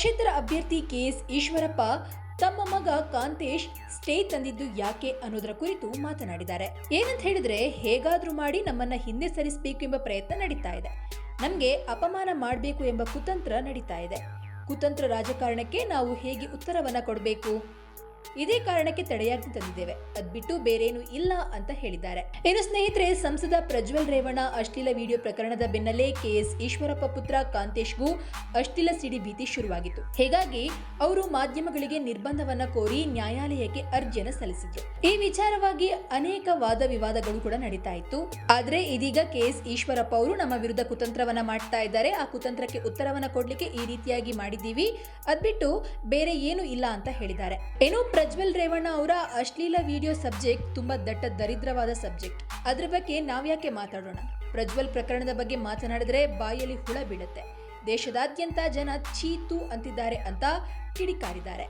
ಪಕ್ಷೇತರ ಅಭ್ಯರ್ಥಿ ಕೆಎಸ್ ಈಶ್ವರಪ್ಪ ತಮ್ಮ ಮಗ ಕಾಂತೇಶ್ ಸ್ಟೇ ತಂದಿದ್ದು ಯಾಕೆ ಅನ್ನೋದರ ಕುರಿತು ಮಾತನಾಡಿದ್ದಾರೆ. ಏನಂತ ಹೇಳಿದ್ರೆ ಹೇಗಾದ್ರೂ ಮಾಡಿ ನಮ್ಮನ್ನ ಹಿಂದೆ ಸರಿಸಬೇಕು ಎಂಬ ಪ್ರಯತ್ನ ನಡೀತಾ ಇದೆ. ನಮಗೆ ಅಪಮಾನ ಮಾಡಬೇಕು ಎಂಬ ಕುತಂತ್ರ ನಡೀತಾ ಇದೆ. ಕುತಂತ್ರ ರಾಜಕಾರಣಕ್ಕೆ ನಾವು ಹೇಗೆ ಉತ್ತರವನ್ನ ಕೊಡಬೇಕು? ಇದೇ ಕಾರಣಕ್ಕೆ ತಡೆಯಾಜ್ಞೆ ತಂದಿದ್ದೇವೆ. ಅದ್ಬಿಟ್ಟು ಬೇರೇನು ಇಲ್ಲ ಅಂತ ಹೇಳಿದ್ದಾರೆ. ಇನ್ನು ಸ್ನೇಹಿತರೆ, ಸಂಸದ ಪ್ರಜ್ವಲ್ ರೇವಣ್ಣ, ಅಶ್ಲೀಲ ವಿಡಿಯೋ ಪ್ರಕರಣದ ಬೆನ್ನಲ್ಲೇ ಕೆಎಸ್ ಈಶ್ವರಪ್ಪ ಪುತ್ರ ಕಾಂತೇಶ್ಗೂ ಅಶ್ಲೀಲ ಸಿಡಿ ಭೀತಿ ಶುರುವಾಗಿತ್ತು. ಹೀಗಾಗಿ ಅವರು ಮಾಧ್ಯಮಗಳಿಗೆ ನಿರ್ಬಂಧವನ್ನ ಕೋರಿ ನ್ಯಾಯಾಲಯಕ್ಕೆ ಅರ್ಜಿಯನ್ನು ಸಲ್ಲಿಸಿದ್ರು. ಈ ವಿಚಾರವಾಗಿ ಅನೇಕ ವಾದ ವಿವಾದಗಳು ಕೂಡ ನಡೀತಾ ಇತ್ತು. ಆದ್ರೆ ಇದೀಗ ಕೆಎಸ್ ಈಶ್ವರಪ್ಪ ಅವರು ನಮ್ಮ ವಿರುದ್ಧ ಕುತಂತ್ರವನ್ನ ಮಾಡ್ತಾ ಇದ್ದಾರೆ. ಆ ಕುತಂತ್ರಕ್ಕೆ ಉತ್ತರವನ್ನ ಕೊಡ್ಲಿಕ್ಕೆ ಈ ರೀತಿಯಾಗಿ ಮಾಡಿದ್ದೀವಿ. ಅದ್ಬಿಟ್ಟು ಬೇರೆ ಏನು ಇಲ್ಲ ಅಂತ ಹೇಳಿದ್ದಾರೆ. ಏನು ಪ್ರಜ್ವಲ್ ರೇವಣ್ಣ ಅವರ ಅಶ್ಲೀಲ ವಿಡಿಯೋ ಸಬ್ಜೆಕ್ಟ್ ತುಂಬಾ ದಟ್ಟ ದರಿದ್ರವಾದ ಸಬ್ಜೆಕ್ಟ್ ಅದ್ರ ಬಗ್ಗೆ ನಾವ್ಯಾಕೆ ಮಾತಾಡೋಣ? ಪ್ರಜ್ವಲ್ ಪ್ರಕರಣದ ಬಗ್ಗೆ ಮಾತನಾಡಿದ್ರೆ ಬಾಯಲ್ಲಿ ಹುಳ ಬೀಳುತ್ತೆ. ದೇಶದಾದ್ಯಂತ ಜನ ಚೀತು ಅಂತಿದ್ದಾರೆ ಅಂತ ಕಿಡಿಕಾರಿದ್ದಾರೆ.